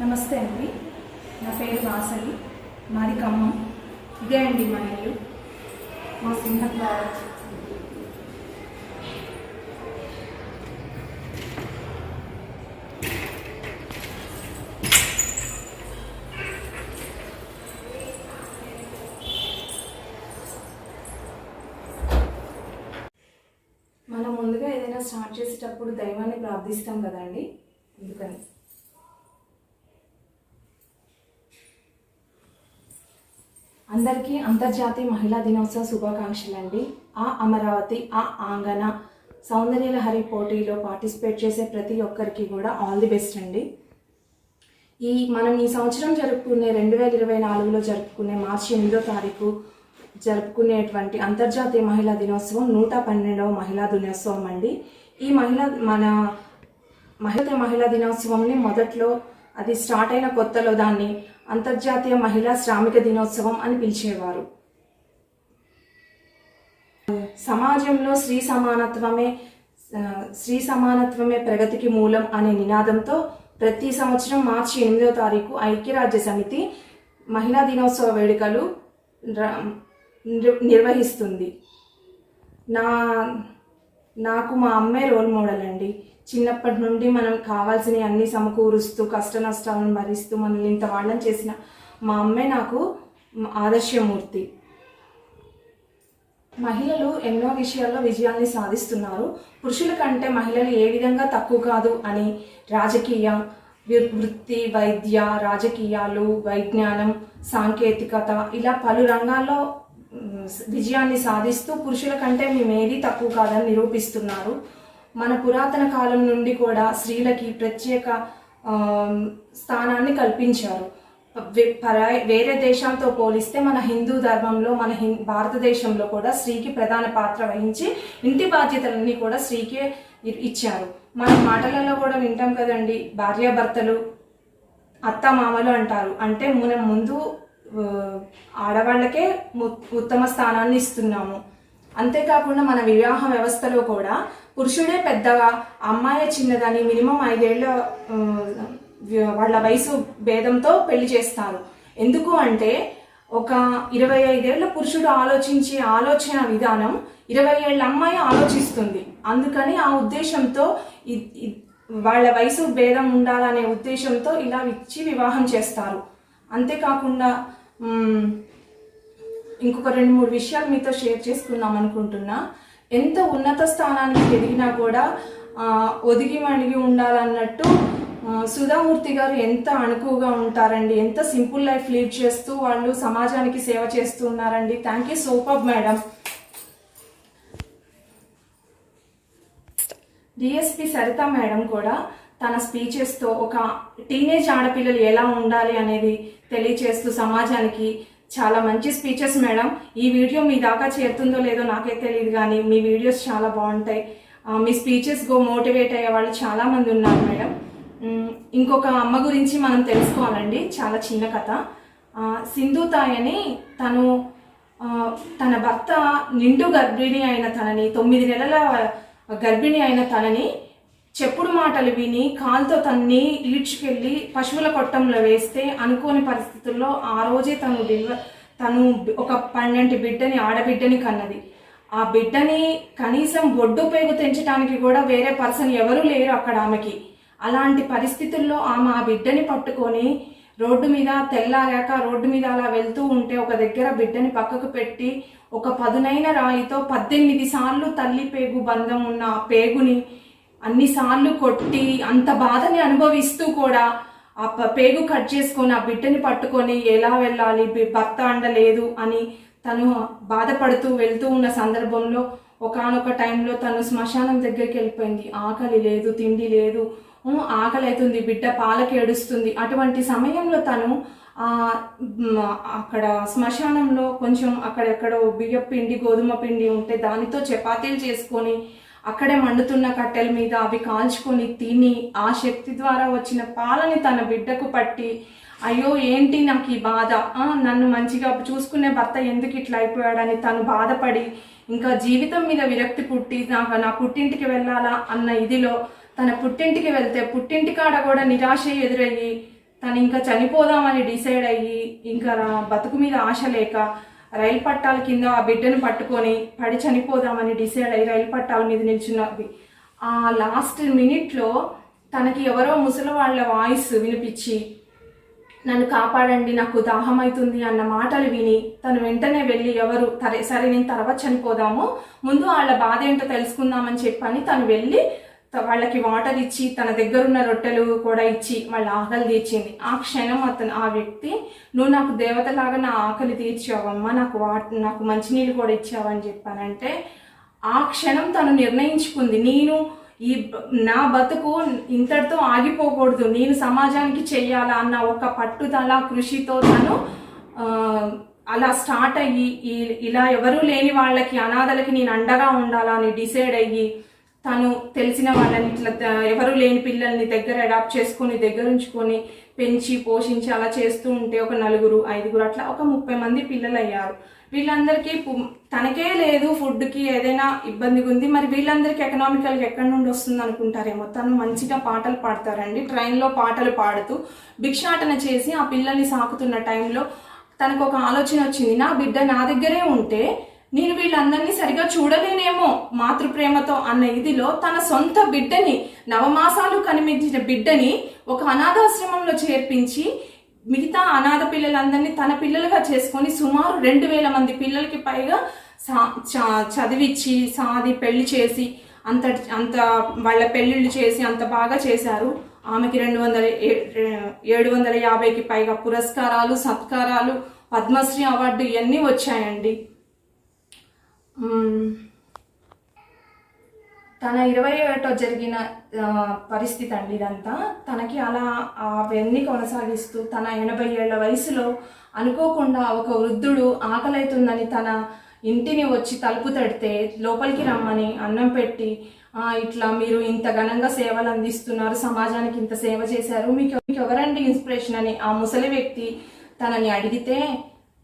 నమస్తే అండి. నా పేరు వాసవి. మాది ఖమ్మం. ఇదే అండి మా ఇల్లు. మా సింహద్వారం మనం ముందుగా ఏదైనా స్టార్ట్ చేసేటప్పుడు దైవాన్ని ప్రార్థిస్తాం కదండి. అందుకని అందరికీ అంతర్జాతీయ మహిళా దినోత్సవ శుభాకాంక్షలు అండి ఆ అమరావతి ఆ ఆంగన సౌందర్యలహరి పోటీలో పార్టిసిపేట్ చేసే ప్రతి ఒక్కరికి కూడా ఆల్ ది బెస్ట్ అండి. ఈ మనం ఈ సంవత్సరం జరుపుకునే రెండు వేల ఇరవై నాలుగులో జరుపుకునే మార్చి ఎనిమిదో తారీఖు జరుపుకునేటువంటి అంతర్జాతీయ మహిళా దినోత్సవం నూట పన్నెండవ మహిళా దినోత్సవం అండి. ఈ మహిళ మన మహిళ మహిళా దినోత్సవంని మొదట్లో అది స్టార్ట్ అయిన కొత్తలో దాన్ని అంతర్జాతీయ మహిళా శ్రామిక దినోత్సవం అని పిలిచేవారు. సమాజంలో స్త్రీ సమానత్వమే స్త్రీ సమానత్వమే ప్రగతికి మూలం అనే నినాదంతో ప్రతి సంవత్సరం మార్చి ఎనిమిదో తారీఖు ఐక్యరాజ్య సమితి మహిళా దినోత్సవ వేడుకలు నిర్వహిస్తుంది. నా నాకు మా అమ్మే రోల్ మోడల్ అండి. చిన్నప్పటి నుండి మనం కావాల్సినవి అన్ని సమకూరుస్తూ కష్ట నష్టాలను భరిస్తూ మనల్ని ఇంత వాళ్ళని చేసిన మా అమ్మే నాకు ఆదర్శమూర్తి. మహిళలు ఎన్నో విషయాల్లో విజయాల్ని సాధిస్తున్నారు. పురుషుల కంటే మహిళలు ఏ విధంగా తక్కువ కాదు అని రాజకీయ వృత్తి వైద్య రాజకీయాలు వైజ్ఞానం సాంకేతికత ఇలా పలు రంగాల్లో విజయాన్ని సాధిస్తూ పురుషుల కంటే మేమేది తక్కువ కాదని నిరూపిస్తున్నారు. మన పురాతన కాలం నుండి కూడా స్త్రీలకి ప్రత్యేక స్థానాన్ని కల్పించారు. వే- పరాయి వేరే దేశాలతో పోలిస్తే మన హిందూ ధర్మంలో మన హిం భారతదేశంలో కూడా స్త్రీకి ప్రధాన పాత్ర వహించి ఇంటి బాధ్యతలన్నీ కూడా స్త్రీకే ఇ- ఇచ్చారు. మన మాటలలో కూడా వింటాం కదండి భార్యాభర్తలు అత్త మామలు అంటారు. అంటే మనం ముందు ఆడవాళ్ళకే ము- ఉత్తమ స్థానాన్ని ఇస్తున్నాము. అంతేకాకుండా మన వివాహ వ్యవస్థలో కూడా పురుషుడే పెద్దగా అమ్మాయి చిన్నదని మినిమం ఐదేళ్ళ వాళ్ళ వయసు భేదంతో పెళ్ళి చేస్తారు. ఎందుకు అంటే ఒక ఇరవై ఐదేళ్ళ పురుషుడు ఆలోచించే ఆలోచన విధానం ఇరవై ఏళ్ళ అమ్మాయి ఆలోచిస్తుంది. అందుకని ఆ ఉద్దేశంతో ఇ- వాళ్ళ వయసు భేదం ఉండాలనే ఉద్దేశంతో ఇలా ఇచ్చి వివాహం చేస్తారు. అంతేకాకుండా ఇంకొక రెండు మూడు విషయాలు మీతో షేర్ చేసుకుందాం అనుకుంటున్నా. ఎంత ఉన్నత స్థానానికి ఎదిగినా కూడా ఒదిగి మణిగి ఉండాలన్నట్టు సుధామూర్తి గారు ఎంత అణుకువగా ఉంటారండి ఎంత సింపుల్ లైఫ్ లీడ్ చేస్తూ వాళ్ళు సమాజానికి సేవ చేస్తూ ఉన్నారండి. Thank you super madam DSP Sarita madam కూడా తన స్పీచెస్తో ఒక టీనేజ్ ఆడపిల్లలు ఎలా ఉండాలి అనేది తెలియచేస్తూ సమాజానికి చాలా మంచి స్పీచెస్ మేడం. ఈ వీడియో మీ దాకా చేరుతుందో లేదో నాకే తెలియదు కానీ మీ వీడియోస్ చాలా బాగుంటాయి. మీ స్పీచెస్ గో మోటివేట్ అయ్యే వాళ్ళు చాలా మంది ఉన్నారు మేడం. ఇంకొక అమ్మ గురించి మనం తెలుసుకోవాలండి. చాలా చిన్న కథ. సింధు తాయని తను తన భర్త నిండు గర్భిణి అయిన తనని తొమ్మిది నెలల గర్భిణి అయిన తనని చెప్పుడు మాటలు విని కాలుతో తన్ని ఈడ్చుకెళ్ళి పశువుల కొట్టంలో వేస్తే అనుకోని పరిస్థితుల్లో ఆ రోజే తను డెలివ తను ఒక పన్నెండు బిడ్డని ఆడబిడ్డని కన్నది. ఆ బిడ్డని కనీసం బొడ్డు పేగు తెంచడానికి కూడా వేరే పర్సన్ ఎవరూ లేరు అక్కడ ఆమెకి. అలాంటి పరిస్థితుల్లో ఆమె ఆ బిడ్డని పట్టుకొని రోడ్డు మీద తెల్లారాక రోడ్డు మీద అలా వెళ్తూ ఉంటే ఒక దగ్గర బిడ్డని పక్కకు పెట్టి ఒక పదునైన రాయితో పద్దెనిమిది సార్లు తల్లి పేగు బంధం ఉన్న ఆ పేగుని అన్నిసార్లు కొట్టి అంత బాధని అనుభవిస్తూ కూడా ఆ ప- పేగు కట్ చేసుకొని ఆ బిడ్డని పట్టుకొని ఎలా వెళ్ళాలి? భర్త అండలేదు అని తను బాధపడుతూ వెళ్తూ ఉన్న సందర్భంలో ఒకానొక టైంలో తను శ్మశానం దగ్గరికి వెళ్ళిపోయింది. ఆకలి లేదు తిండి లేదు. ఆకలి అవుతుంది బిడ్డ పాలకి ఏడుస్తుంది. అటువంటి సమయంలో తను అక్కడ శ్మశానంలో కొంచెం అక్కడెక్కడో బియ్య పిండి గోధుమ పిండి ఉంటే దానితో చపాతీలు చేసుకొని అక్కడే మండుతున్న కట్టెల మీద అవి కాల్చుకొని తిని ఆ శక్తి ద్వారా వచ్చిన పాలని తన బిడ్డకు పట్టి అయ్యో ఏంటి నాకు ఈ బాధ? నన్ను మంచిగా చూసుకునే భర్త ఎందుకు ఇట్లా అయిపోయాడని తను బాధపడి ఇంకా జీవితం మీద విరక్తి పుట్టి నాకు నా పుట్టింటికి వెళ్ళాలా? అన్న ఇదిలో తన పుట్టింటికి వెళ్తే పుట్టింటి కాడ కూడా నిరాశ ఎదురయ్యి తను ఇంకా చనిపోదామని డిసైడ్ అయ్యి ఇంకా బతుకు మీద ఆశ లేక రైలు పట్టాల కింద ఆ బిడ్డను పట్టుకొని పడి చనిపోదామని డిసైడ్ అయ్యి రైలు పట్టాల మీద నిల్చున్నవి ఆ లాస్ట్ మినిట్లో తనకి ఎవరో ముసలి వాళ్ళ వాయిస్ వినిపించి నన్ను కాపాడండి నాకు దాహం అవుతుంది అన్న మాటలు విని తను వెంటనే వెళ్ళి ఎవరు? తరే సరే నేను తర్వాత చనిపోదాము. ముందు వాళ్ళ బాధ ఏంటో తెలుసుకుందామని చెప్పని తను వెళ్ళి వాళ్ళకి వాటర్ ఇచ్చి తన దగ్గర ఉన్న రొట్టెలు కూడా ఇచ్చి వాళ్ళ ఆకలి తీర్చింది. ఆ క్షణం అతను ఆ వ్యక్తి నువ్వు నాకు దేవతలాగా నా ఆకలి తీర్చావమ్మా నాకు వా నాకు మంచినీళ్ళు కూడా ఇచ్చావని చెప్పానంటే ఆ క్షణం తను నిర్ణయించుకుంది. నేను ఈ నా బతుకు ఇంతటితో ఆగిపోకూడదు. నేను సమాజానికి చెయ్యాలా అన్న ఒక పట్టుదల కృషితో తను అలా స్టార్ట్ అయ్యి ఇలా ఎవరూ లేని వాళ్ళకి అనాథలకి నేను అండగా ఉండాలా అని డిసైడ్ అయ్యి తను తెలిసిన వాళ్ళని ఇట్లా ఎవరు లేని పిల్లల్ని దగ్గర అడాప్ట్ చేసుకొని దగ్గర ఉంచుకొని పెంచి పోషించి అలా చేస్తూ ఉంటే ఒక నలుగురు ఐదుగురు అట్లా ఒక ముప్పై మంది పిల్లలు అయ్యారు వీళ్ళందరికీ తనకే లేదు ఫుడ్కి ఏదైనా ఇబ్బందిగా ఉంది. మరి వీళ్ళందరికీ ఎకనామికల్గా ఎక్కడి నుండి వస్తుంది అనుకుంటారేమో? తను మంచిగా పాటలు పాడతారండి. ట్రైన్లో పాటలు పాడుతూ భిక్షాటన చేసి ఆ పిల్లల్ని సాకుతున్న టైంలో తనకు ఒక ఆలోచన వచ్చింది. నా బిడ్డ నా దగ్గరే ఉంటే నేను వీళ్ళందరినీ సరిగా చూడలేనేమో మాతృప్రేమతో అన్న ఇదిలో తన సొంత బిడ్డని నవమాసాలు కనిపించిన బిడ్డని ఒక అనాథాశ్రమంలో చేర్పించి మిగతా అనాథ పిల్లలందరినీ తన పిల్లలుగా చేసుకొని సుమారు రెండు వేల మంది పిల్లలకి పైగా సా చ- చదివిచ్చి సాది పెళ్ళి చేసి అంత అంత వాళ్ళ పెళ్ళిళ్ళు చేసి అంత బాగా చేశారు. ఆమెకి రెండు వందల ఏ- ఏడు వందల యాభైకి పైగా పురస్కారాలు సత్కారాలు పద్మశ్రీ అవార్డు ఇవన్నీ వచ్చాయండి. తన ఇరవై ఒకటో జరిగిన పరిస్థితి అండి ఇదంతా. తనకి అలా అవన్నీ కొనసాగిస్తూ తన ఎనభై ఏళ్ళ వయసులో అనుకోకుండా ఒక వృద్ధుడు ఆకలైతుందని తన ఇంటిని వచ్చి తలుపు తడితే లోపలికి రమ్మని అన్నం పెట్టి ఇట్లా మీరు ఇంత ఘనంగా సేవలు అందిస్తున్నారు సమాజానికి ఇంత సేవ చేశారు మీకు మీకు ఎవరండి ఇన్స్పిరేషన్ అని ఆ ముసలి వ్యక్తి తనని అడిగితే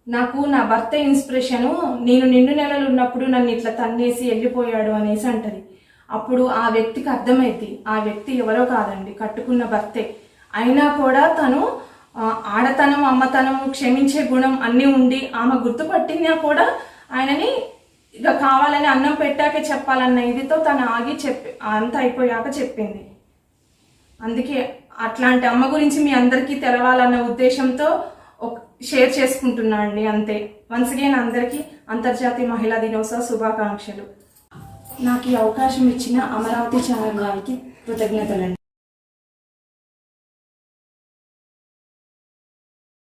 నాకు నా భర్త ఇన్స్పిరేషను నేను నిండు నెలలు ఉన్నప్పుడు నన్ను ఇట్లా తన్నేసి వెళ్ళిపోయాడు అనేసి అంటది. అప్పుడు ఆ వ్యక్తికి అర్థమైంది ఆ వ్యక్తి ఎవరో కాదండి కట్టుకున్న భర్తే. అయినా కూడా తను ఆడతనం అమ్మతనం క్షమించే గుణం అన్నీ ఉండి ఆమె గుర్తుపట్టినా కూడా ఆయనని ఇక కావాలని అన్నం పెట్టాకే చెప్పాలన్న ఇదితో తను ఆగి చెప్పి అంత అయిపోయాక చెప్పింది. అందుకే అట్లాంటి అమ్మ గురించి మీ అందరికీ తెలవాలన్న ఉద్దేశంతో షేర్ చేసుకుంటున్నా అండి అంతే. వన్స్ అగైన్ అందరికీ అంతర్జాతీయ మహిళా దినోత్సవ శుభాకాంక్షలు. నాకు ఈ అవకాశం ఇచ్చిన అమరావతి ఛానల్ వారికి కృతజ్ఞతలండి.